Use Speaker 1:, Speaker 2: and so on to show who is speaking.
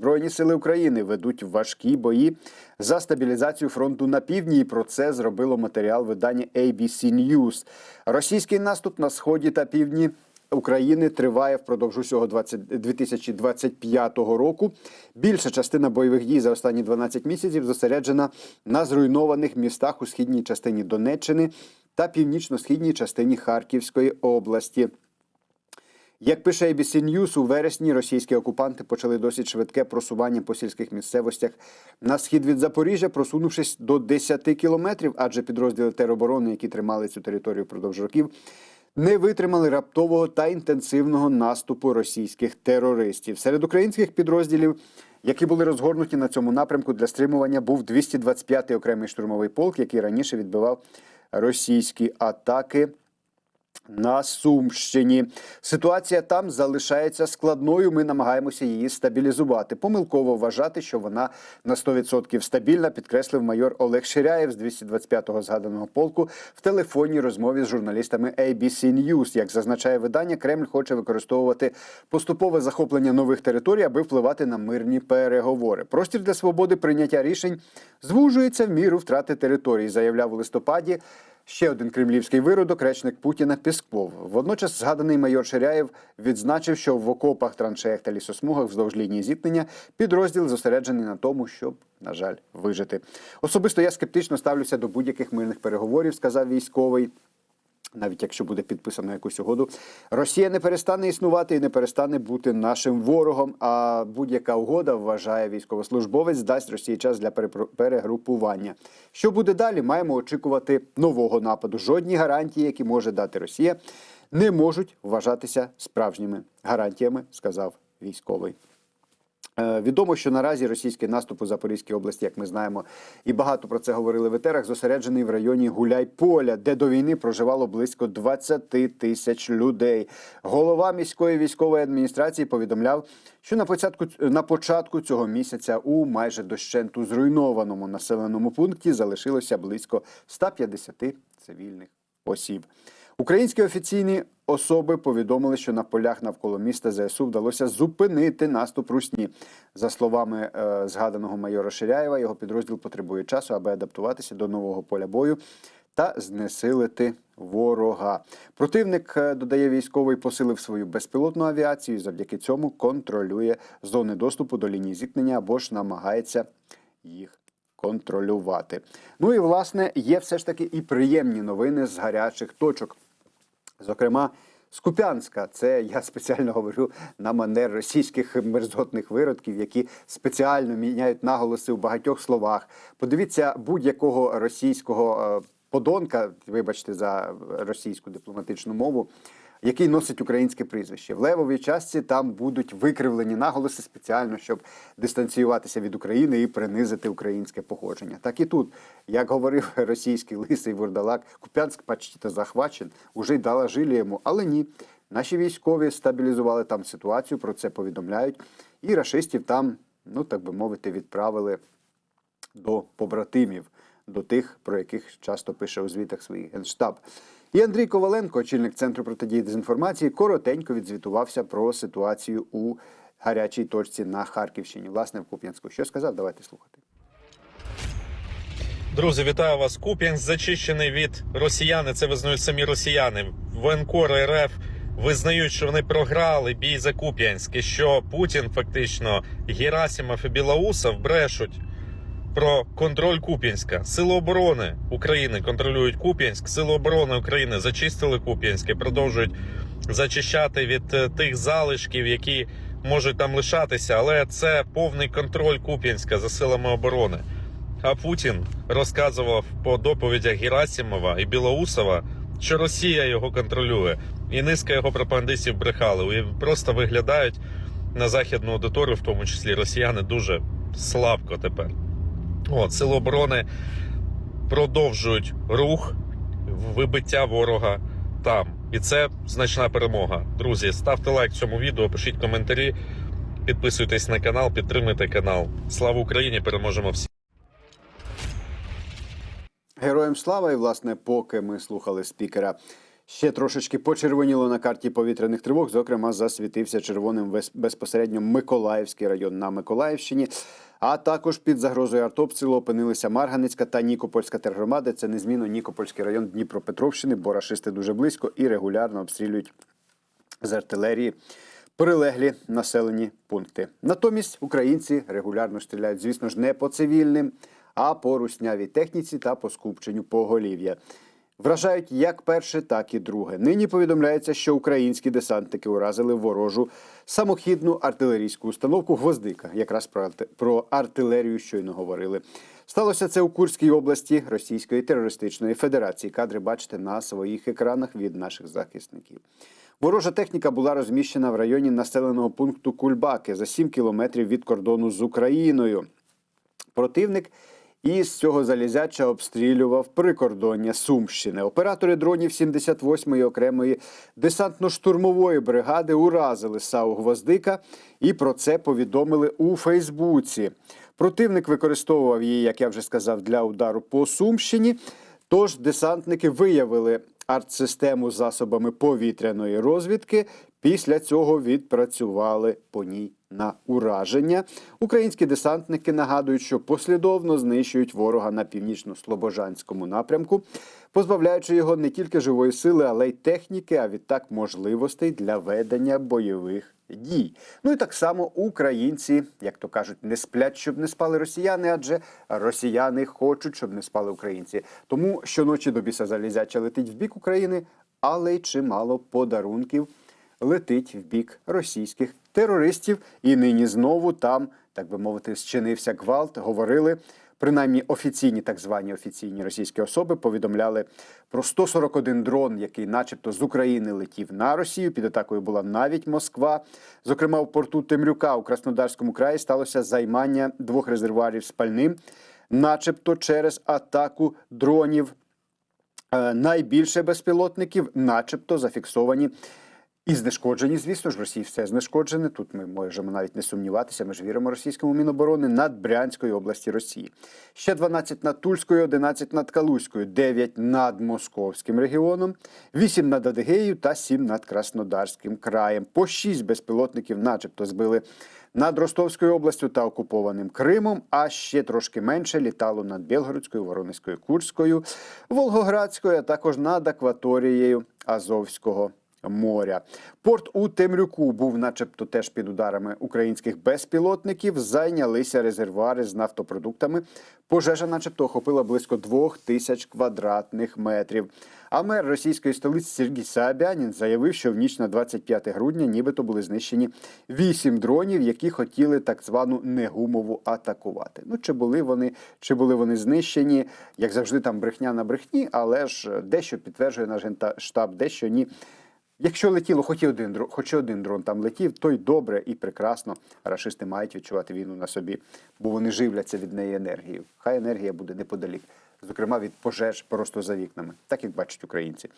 Speaker 1: Збройні сили України ведуть важкі бої за стабілізацію фронту на півдні. І про це зробило матеріал видання ABC News. Російський наступ на сході та півдні. України триває впродовж усього 20 2025 року. Більша частина бойових дій за останні 12 місяців зосереджена на зруйнованих містах у східній частині Донеччини та північно-східній частині Харківської області. Як пише ABC News, у вересні російські окупанти почали досить швидке просування по сільських місцевостях на схід від Запоріжжя, просунувшись до 10 кілометрів, адже підрозділи тероборони, які тримали цю територію впродовж років, не витримали раптового та інтенсивного наступу російських терористів. Серед українських підрозділів, які були розгорнуті на цьому напрямку для стримування, був 225-й окремий штурмовий полк, який раніше відбивав російські атаки. На Сумщині ситуація там залишається складною. Ми намагаємося її стабілізувати. Помилково вважати, що вона на 100% стабільна, підкреслив майор Олег Ширяєв з 225-го згаданого полку в телефонній розмові з журналістами ABC News. Як зазначає видання, Кремль хоче використовувати поступове захоплення нових територій, аби впливати на мирні переговори. Простір для свободи прийняття рішень звужується в міру втрати території, заявляв у листопаді. Ще один кремлівський виродок, речник Путіна Пісков. Водночас згаданий майор Ширяєв відзначив, що в окопах, траншеях та лісосмугах вздовж лінії зіткнення підрозділ зосереджений на тому, щоб, на жаль, вижити. Особисто я скептично ставлюся до будь-яких мирних переговорів, сказав військовий. Навіть якщо буде підписано якусь угоду, Росія не перестане існувати і не перестане бути нашим ворогом. А будь-яка угода вважає військовослужбовець, дасть Росії час для перегрупування. Що буде далі? Маємо очікувати нового нападу. Жодні гарантії, які може дати Росія, не можуть вважатися справжніми гарантіями, сказав військовий. Е, Відомо, що наразі російський наступ у Запорізькій області, як ми знаємо, і багато про це говорили в етерах, зосереджений в районі Гуляйполя, де до війни проживало близько 20 тисяч людей. Голова міської військової адміністрації повідомляв, що на початку на початку цього місяця у майже дощенту зруйнованому населеному пункті залишилося близько 150 цивільних осіб. Українські офіційні особи повідомили, що на полях навколо міста ЗСУ вдалося зупинити наступ русні. За словами е, згаданого майора Ширяєва, його підрозділ потребує часу, аби адаптуватися до нового поля бою та знесилити ворога. Противник е, додає військовий, посилив свою безпілотну авіацію. і Завдяки цьому контролює зони доступу до лінії зіткнення або ж намагається їх контролювати. Ну і власне є все ж таки і приємні новини з гарячих точок. Зокрема, з Куп'янська, це я спеціально говорю на манер російських мерзотних виродків, які спеціально міняють наголоси у багатьох словах. Подивіться будь-якого російського е, подонка, вибачте за російську дипломатичну мову, який носить українське прізвище. В левовій частці там будуть викривлені наголоси спеціально, щоб дистанціюватися від України і принизити українське походження. Так і тут, як говорив російський лисий вурдалак, Куп'янськ почти захвачен, уже й дала жилі йому, але ні. Наші військові стабілізували там ситуацію, про це повідомляють, і рашистів там, ну так би мовити, відправили до побратимів, до тих, про яких часто пише у звітах своїх генштаб. І Андрій Коваленко, очільник центру протидії дезінформації, коротенько відзвітувався про ситуацію у гарячій точці на Харківщині, власне, в Куп'янську. Що сказав? Давайте слухати.
Speaker 2: Друзі, вітаю вас. Куп'янськ зачищений від росіян. Це визнають самі росіяни. Воєнкор РФ визнають, що вони програли бій за Куп'янськ, і що Путін фактично Герасимов і Білоусов брешуть про контроль Куп'янська. Сили оборони України контролюють Куп'янськ. Сили оборони України зачистили Куп'янськ і продовжують зачищати від е, тих залишків, які можуть там лишатися. Але це повний контроль Куп'янська за силами оборони. А Путін розказував по доповідях Герасимова і Білоусова, що Росія його контролює, і низка його пропагандистів брехали. І просто виглядають на західну аудиторію, в тому числі росіяни, дуже слабко тепер. От, сили оборони продовжують рух вибиття ворога там. І це значна перемога. Друзі, ставте лайк цьому відео, пишіть коментарі, підписуйтесь на канал, підтримуйте канал. Слава Україні! Переможемо всі!
Speaker 1: Героям слава, і власне, поки ми слухали спікера Ще трошечки почервоніло на карті повітряних тривог. Зокрема, засвітився червоним безпосередньо Миколаївський район на Миколаївщині. А також під загрозою артобстрілу опинилися Марганецька та Нікопольська тергромади. Це незмінно Нікопольський район Дніпропетровщини, бо рашисти дуже близько і регулярно обстрілюють з артилерії прилеглі населені пункти. Натомість українці регулярно стріляють, звісно ж, не по цивільним, а по руснявій техніці та по скупченню поголів'я. Вражають як перше, так і друге. Нині повідомляється, що українські десантники уразили ворожу самохідну артилерійську установку Гвоздика. Якраз про, артилерію щойно говорили. Сталося це у Курській області Російської терористичної федерації. Кадри бачите на своїх екранах від наших захисників. Ворожа техніка була розміщена в районі населеного пункту Кульбаки за 7 кілометрів від кордону з Україною. Противник із цього залізяча обстрілював прикордоння Сумщини. Оператори дронів 78-ї окремої десантно-штурмової бригади уразили САУ Гвоздика і про це повідомили у Фейсбуці. Противник використовував її, як я вже сказав, для удару по Сумщині. Тож десантники виявили артсистему з засобами повітряної розвідки. Після цього відпрацювали по ній на ураження. Українські десантники нагадують, що послідовно знищують ворога на північно-слобожанському напрямку, позбавляючи його не тільки живої сили, але й техніки, а відтак можливостей для ведення бойових дій. Ну і так само українці, як то кажуть, не сплять, щоб не спали росіяни, адже росіяни хочуть, щоб не спали українці. Тому щоночі до біса залізяча летить в бік України, але й чимало подарунків летить в бік російських терористів. І нині знову там, так би мовити, зчинився гвалт. Говорили. Принаймні офіційні, так звані офіційні російські особи повідомляли про 141 дрон, який, начебто, з України летів на Росію. Під атакою була навіть Москва. Зокрема, в порту Темрюка у Краснодарському краї сталося займання двох резервуарів з пальним, начебто через атаку дронів. Е, Найбільше безпілотників, начебто, зафіксовані і знешкоджені, звісно ж, в Росії все знешкоджене. Тут ми можемо навіть не сумніватися. Ми ж віримо російському міноборони над Брянською області Росії. Ще 12 над Тульською, 11 над Калузькою, 9 над Московським регіоном, 8 над Адигеєю та 7 над Краснодарським краєм. По 6 безпілотників, начебто, збили над Ростовською областю та окупованим Кримом, а ще трошки менше літало над Білгородською, Воронезькою, Курською, Волгоградською, а також над акваторією Азовського моря. Порт у Темрюку був, начебто, теж під ударами українських безпілотників. Зайнялися резервуари з нафтопродуктами. Пожежа, начебто, охопила близько двох тисяч квадратних метрів. А мер російської столиці Сергій Саабянін заявив, що в ніч на 25 грудня нібито були знищені вісім дронів, які хотіли так звану негумову атакувати. Ну чи були вони, чи були вони знищені? Як завжди, там брехня на брехні, але ж дещо підтверджує наш генштаб, дещо ні. Якщо летіло хоч один дрон, хоч один дрон там летів, то й добре і прекрасно. Рашисти мають відчувати війну на собі, бо вони живляться від неї енергією. Хай енергія буде неподалік, зокрема від пожеж просто за вікнами, так як бачать українці.